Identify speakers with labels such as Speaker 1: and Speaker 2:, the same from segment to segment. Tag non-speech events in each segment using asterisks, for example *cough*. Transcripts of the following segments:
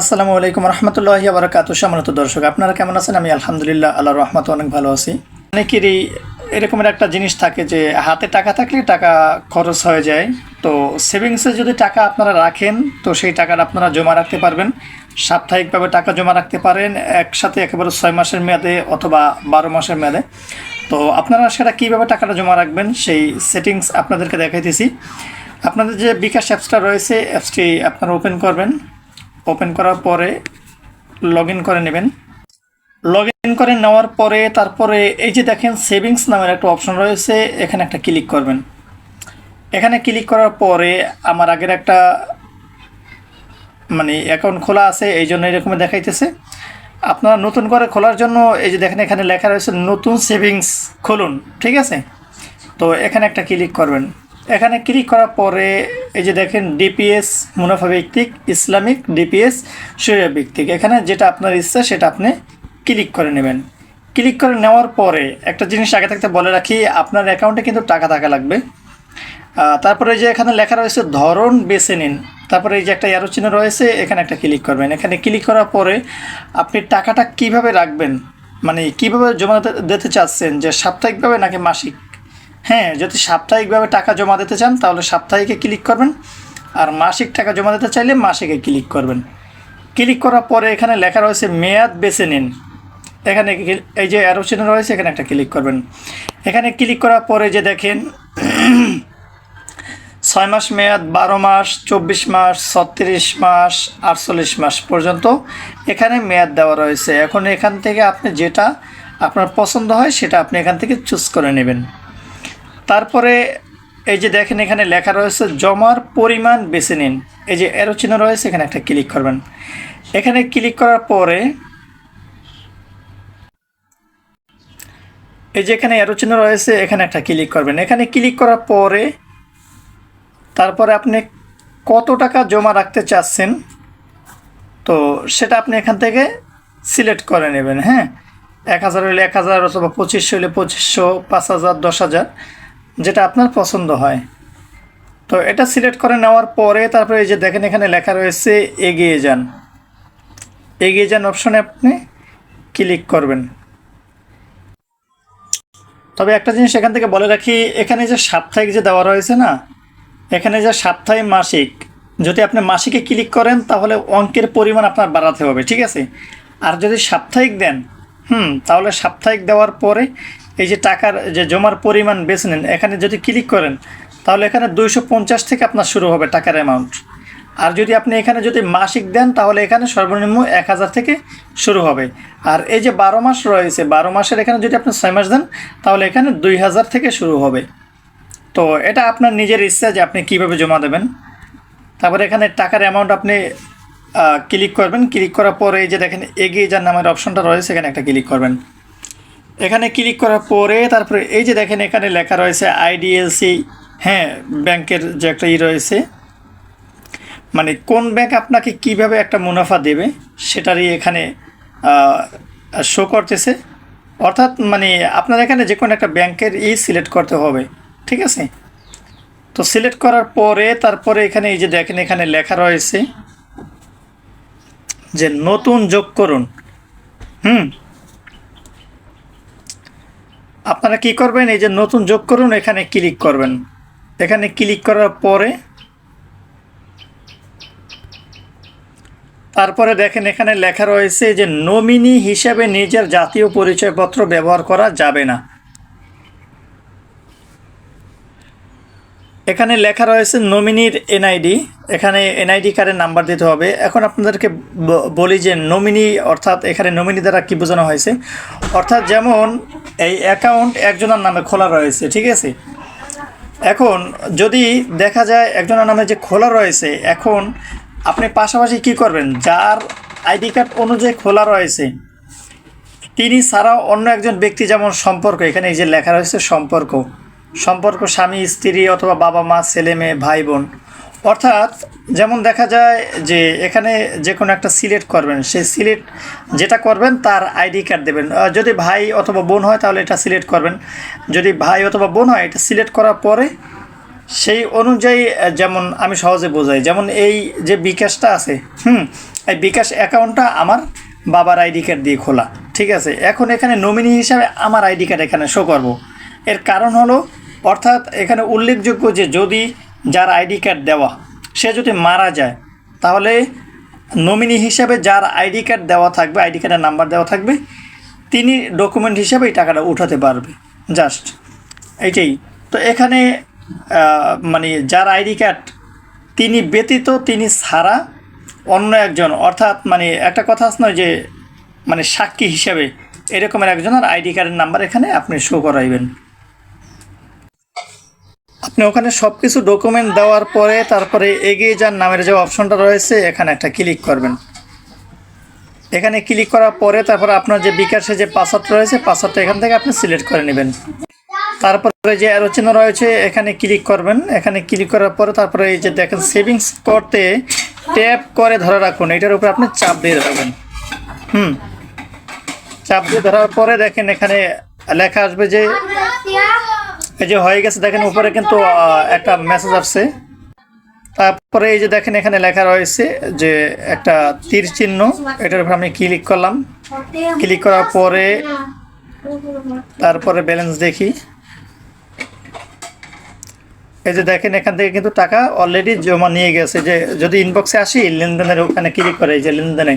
Speaker 1: আসসালামু আলাইকুম রহমতুল্লাহি বারাকাতু সম্মানিত দর্শক, আপনারা কেমন আছেন? আমি আলহামদুলিল্লাহ আল্লাহ রহমত অনেক ভালো আছি। অনেকেরই এরকমের একটা জিনিস থাকে যে হাতে টাকা থাকলে টাকা খরচ হয়ে যায়। তো সেভিংসে যদি টাকা আপনারা রাখেন, তো সেই টাকাটা আপনারা জমা রাখতে পারবেন। সাপ্তাহিকভাবে টাকা জমা রাখতে পারেন, একসাথে একেবারে ছয় মাসের মেয়াদে অথবা বারো মাসের মেয়াদে। তো আপনারা সেটা কীভাবে টাকাটা জমা রাখবেন, সেই সেটিংস আপনাদেরকে দেখাইতেছি। আপনাদের যে বিকাশ অ্যাপসটা রয়েছে, অ্যাপসটি আপনারা ওপেন করবেন। ওপেন করার পরে লগ করে নেবেন। লগ করে নেওয়ার পরে তারপরে এই যে দেখেন সেভিংস নামের একটা অপশন রয়েছে, এখানে একটা ক্লিক করবেন। এখানে ক্লিক করার পরে আমার আগের একটা মানে অ্যাকাউন্ট খোলা আছে, এই জন্য এরকম দেখাইতেছে। আপনারা নতুন করে খোলার জন্য এই যে দেখেন এখানে লেখা রয়েছে, নতুন সেভিংস খুলুন ঠিক আছে? তো এখানে একটা ক্লিক করবেন। এখানে ক্লিক করার পরে এই যে দেখেন ডিপিএস মুনাফা ভিত্তিক, ইসলামিক ডিপিএস শরিয়া ভিত্তিক। এখানে যেটা আপনার ইচ্ছা সেটা আপনি ক্লিক করে নেবেন। ক্লিক করে নেওয়ার পরে একটা জিনিস আগে থাকতে বলে রাখি, আপনার অ্যাকাউন্টে কিন্তু টাকা থাকা লাগবে। তারপরে যে এখানে লেখা রয়েছে ধরন বেছে নিন। তারপরে এই যে একটা অ্যারো চিহ্ন রয়েছে, এখানে একটা ক্লিক করবেন। এখানে ক্লিক করার পরে আপনি টাকাটা কীভাবে রাখবেন? মানে কীভাবে জমা দিতে চাচ্ছেন? যে সাপ্তাহিকভাবে নাকি মাসিক? হ্যাঁ যদি সাপ্তাহিকভাবে টাকা জমা দিতে চান, তাহলে সাপ্তাহিকে ক্লিক করবেন। আর মাসিক টাকা জমা দিতে চাইলে মাসিকে ক্লিক করবেন। ক্লিক করার পরে এখানে লেখা রয়েছে, মেয়াদ বেছে নিন। এখানে এই যে অ্যারো রয়েছে, এখানে একটা ক্লিক করবেন। এখানে ক্লিক করার পরে যে দেখেন, ছয় মাস মেয়াদ, বারো মাস, চব্বিশ মাস, ছত্রিশ মাস, আটচল্লিশ মাস পর্যন্ত এখানে মেয়াদ দেওয়া রয়েছে। এখন এখান থেকে আপনি যেটা আপনার পছন্দ হয়, সেটা আপনি এখান থেকে চুজ করে নেবেন। তারপরে এই যে দেখেন এখানে লেখা রয়েছে, জমার পরিমাণ বেছে নিন। এই যে এরো চিহ্ন রয়েছে, এখানে একটা ক্লিক করবেন। এখানে ক্লিক করার পরে এই যে এখানে এরো চিহ্ন রয়েছে, এখানে একটা ক্লিক করবেন। এখানে ক্লিক করার পরে তারপরে আপনি কত টাকা জমা রাখতে চাচ্ছেন, তো সেটা আপনি এখান থেকে সিলেক্ট করে নেবেন হ্যাঁ? এক হাজার হলে এক হাজার অথবা পঁচিশশো হলে পঁচিশশো, পাঁচ হাজার, দশ হাজার। যেটা আপনার পছন্দ হয়। তো এটা সিলেক্ট করে নেওয়ার পরে তারপরে এই যে দেখেন এখানে লেখা রয়েছে এগিয়ে যান। এগিয়ে যান অপশনে আপনি ক্লিক করবেন। তবে একটা জিনিস এখান থেকে বলে রাখি, এখানে যে সাপ্তাহিক যে দেওয়া রয়েছে না, এখানে যে সাপ্তাহিক মাসিক, যদি আপনি মাসিকে ক্লিক করেন তাহলে অঙ্কের পরিমাণ আপনার বাড়াতে হবে, ঠিক আছে? আর যদি সাপ্তাহিক দেন, হুম, তাহলে সাপ্তাহিক দেওয়ার পরে এই যে টাকার যে জমার পরিমাণ বেছে নেন, এখানে যদি ক্লিক করেন, তাহলে এখানে দুইশো পঞ্চাশ থেকে আপনার শুরু হবে টাকার অ্যামাউন্ট আর যদি আপনি এখানে যদি মাসিক দেন, তাহলে এখানে সর্বনিম্ন এক হাজার থেকে শুরু হবে। আর এই যে বারো মাস রয়েছে, বারো মাসের এখানে যদি আপনি ছয় মাস দেন, তাহলে এখানে দুই হাজার থেকে শুরু হবে। তো এটা আপনার নিজের ইচ্ছা যে আপনি কীভাবে জমা দেবেন। তারপরে এখানে টাকার অ্যামাউন্ট আপনি ক্লিক করবেন। ক্লিক করার পরে এই যে দেখেন, এগিয়ে যান নামের অপশনটা রয়েছে, এখানে একটা ক্লিক করবেন। এখানে ক্লিক করার পরে তারপরে এই যে দেখেন এখানে লেখা রয়েছে আইডিএলসি হ্যাঁ ব্যাংকের যে একটা ই রয়েছে। মানে কোন ব্যাংক আপনাকে কীভাবে একটা মুনাফা দেবে সেটারই এখানে শো করতেছে। অর্থাৎ মানে আপনার এখানে যে কোনো একটা ব্যাংকের ই সিলেক্ট করতে হবে, ঠিক আছে? তো সিলেক্ট করার পরে তারপরে এখানে এই যে দেখেন এখানে লেখা রয়েছে যে নতুন যোগ করুন। হুম? আপনারা কি করবেন? এই যে নতুন যোগ করুন, এখানে ক্লিক করবেন। এখানে ক্লিক করার পরে তারপরে দেখেন এখানে লেখা রয়েছে যে, নমিনি হিসাবে নিজের জাতীয় পরিচয়পত্র ব্যবহার করা যাবে না। এখানে লেখা রয়েছে নমিনির এনআইডি এখানে এনআইডি কার্ডের নাম্বার দিতে হবে। এখন আপনাদেরকে বলি যে নমিনি অর্থাৎ এখানে নমিনি দ্বারা কী বোঝানো হয়েছে? অর্থাৎ যেমন এই অ্যাকাউন্ট একজনের নামে খোলা রয়েছে, ঠিক আছে? এখন যদি দেখা যায় একজনের নামে যে খোলা রয়েছে, এখন আপনি পাশাপাশি কি করবেন? যার আইডি কার্ড অনুযায়ী খোলা রয়েছে, তিনি ছাড়াও অন্য একজন ব্যক্তি যেমন সম্পর্ক, এখানে এই যে লেখা রয়েছে সম্পর্ক। সম্পর্ক স্বামী, স্ত্রী অথবা বাবা, মা, ছেলে, মেয়ে, ভাই, বোন। অর্থাৎ যেমন দেখা যায় যে এখানে যে কোনো একটা সিলেক্ট করবেন। সেই সিলেক্ট যেটা করবেন, তার আইডি কার্ড দেবেন। যদি ভাই অথবা বোন হয়, তাহলে এটা সিলেক্ট করবেন। যদি ভাই অথবা বোন হয়, এটা সিলেক্ট করার পরে সেই অনুযায়ী যেমন আমি সহজে বোঝাই, যেমন এই যে বিকাশটা আছে, হুম, এই বিকাশ অ্যাকাউন্টটা আমার বাবার আইডি কার্ড দিয়ে খোলা। ঠিক আছে? এখন এখানে নমিনি হিসাবে আমার আইডি কার্ড এখানে শো করব। এর কারণ হলো অর্থাৎ এখানে উল্লেখযোগ্য যে যদি যার আইডি কার্ড দেওয়া, সে যদি মারা যায়, তাহলে নমিনি হিসাবে যার আইডি কার্ড দেওয়া থাকবে, আইডি কার্ডের নাম্বার দেওয়া থাকবে, তিনি ডকুমেন্ট হিসাবে এই টাকাটা উঠাতে পারবে। জাস্ট এইটাই। তো এখানে মানে যার আইডি কার্ড, তিনি ব্যতীত, তিনি ছাড়া অন্য একজন, অর্থাৎ মানে একটা কথা নয় যে মানে সাক্ষী হিসাবে এরকমের একজনের আইডি কার্ডের নাম্বার এখানে আপনি শো করাইবেন। আপনি ওখানে সব কিছু ডকুমেন্ট দেওয়ার পরে তারপরে এগিয়ে যান, নামের যে অপশনটা রয়েছে, এখানে একটা ক্লিক করবেন। এখানে ক্লিক করার পরে তারপর আপনার যে বিকাশে যে পাসওয়ার্ড রয়েছে পাসওয়ার্ডটা এখান থেকে আপনি সিলেক্ট করে নেবেন। তারপরে যে অ্যারো চিহ্ন রয়েছে, এখানে ক্লিক করবেন। এখানে ক্লিক করার পরে তারপরে এই যে দেখেন সেভিংস করতে ট্যাপ করে ধরে রাখুন। এটার উপরে আপনি চাপ দিয়ে রাখবেন। হুম। চাপ দিয়ে ধরার পরে দেখেন এখানে লেখা আসবে যে এই যে হয়ে গেছে দেখেন উপরে কিন্তু একটা মেসেজ আসছে। তারপরে এই যে দেখেন এখানে লেখা রয়েছে যে একটা তীর চিহ্ন এটার উপর আমি ক্লিক করলাম। ক্লিক করার পরে তারপরে ব্যালেন্স দেখি। এই যে দেখেন এখান থেকে কিন্তু টাকা অলরেডি জমা নিয়ে গেছে। যে যদি ইনবক্সে আসি লেনদেনের ওখানে ক্লিক করে এই যে লেনদেনে।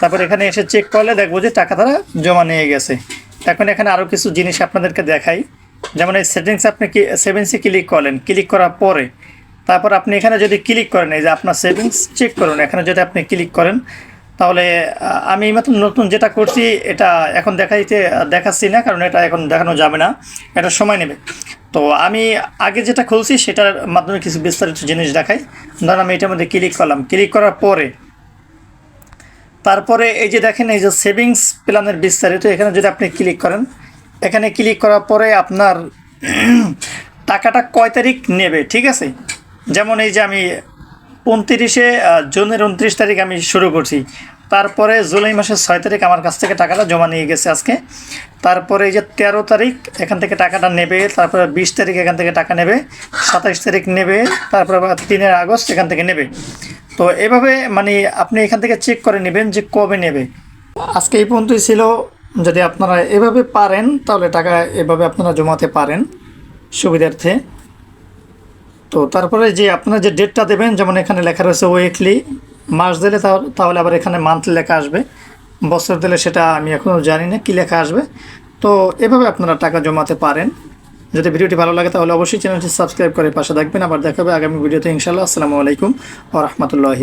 Speaker 1: তারপর এখানে এসে চেক করলে দেখব যে টাকা তারা জমা নিয়ে গেছে। এখন এখানে আরও কিছু জিনিস আপনাদেরকে দেখাই। যেমন এই সেটিংস আপনি কি সেভিংসে ক্লিক করলেন ক্লিক করার পরে, তারপর আপনি এখানে যদি ক্লিক করেন, এই যে আপনার সেভিংস চেক করুন, এখানে যদি আপনি ক্লিক করেন, তাহলে আমি মাত্র নতুন যেটা করছি, এটা এখন দেখাইতে, দেখাচ্ছি না, কারণ এটা এখন দেখানো যাবে না, এটা সময় নেবে। তো আমি আগে যেটা খুলছি, সেটার মাধ্যমে কিছু বিস্তারিত জিনিস দেখাই। ধরুন আমি এটার মধ্যে ক্লিক করলাম ক্লিক করার পরে, তারপরে এই যে দেখেন, এই যে সেভিংস প্ল্যানের বিস্তারিত, এখানে যদি আপনি ক্লিক করেন এখানে ক্লিক করার পরে আপনার *clears throat* টাকাটা কয় তারিখ নেবে, ঠিক আছে? যেমন এই যে আমি উনত্রিশে জুনের উনত্রিশ তারিখ আমি শুরু করছি। তারপরে জুলাই মাসের ছয় তারিখ আমার কাছ থেকে টাকাটা জমা নিয়ে গেছে আজকে। তারপরে এই যে তেরো তারিখ, এখান থেকে টাকাটা নেবে, তারপরে বিশ তারিখ এখান থেকে টাকা নেবে, সাতাইশ তারিখ নেবে, তারপরে তিনের আগস্ট এখান থেকে নেবে। তো এভাবে মানে আপনি এখান থেকে চেক করে নেবেন যে কবে নেবে। আজকে এই পর্যন্তই ছিল। যদি আপনারা এভাবে পারেন, তাহলে টাকা এভাবে আপনারা জমাতে পারেন সুবিধার্থে। তো তারপরে যে আপনারা যে ডেটটা দেবেন, যেমন এখানে লেখা রয়েছে উইকলি মাস দিলে তাহলে আবার এখানে মান্থলি লেখা আসবে। বছর দিলে সেটা আমি এখনও জানি না কী লেখা আসবে। তো এভাবে আপনারা টাকা জমাতে পারেন। যদি ভিডিওটি ভালো লাগে, তাহলে অবশ্যই চ্যানেলটি সাবস্ক্রাইব করে পাশে থাকবেন। আবার দেখাবে আগামী ভিডিওতে ইনশাল্লাহ আসসালামু আলাইকুম ও রহমতুল্লাহি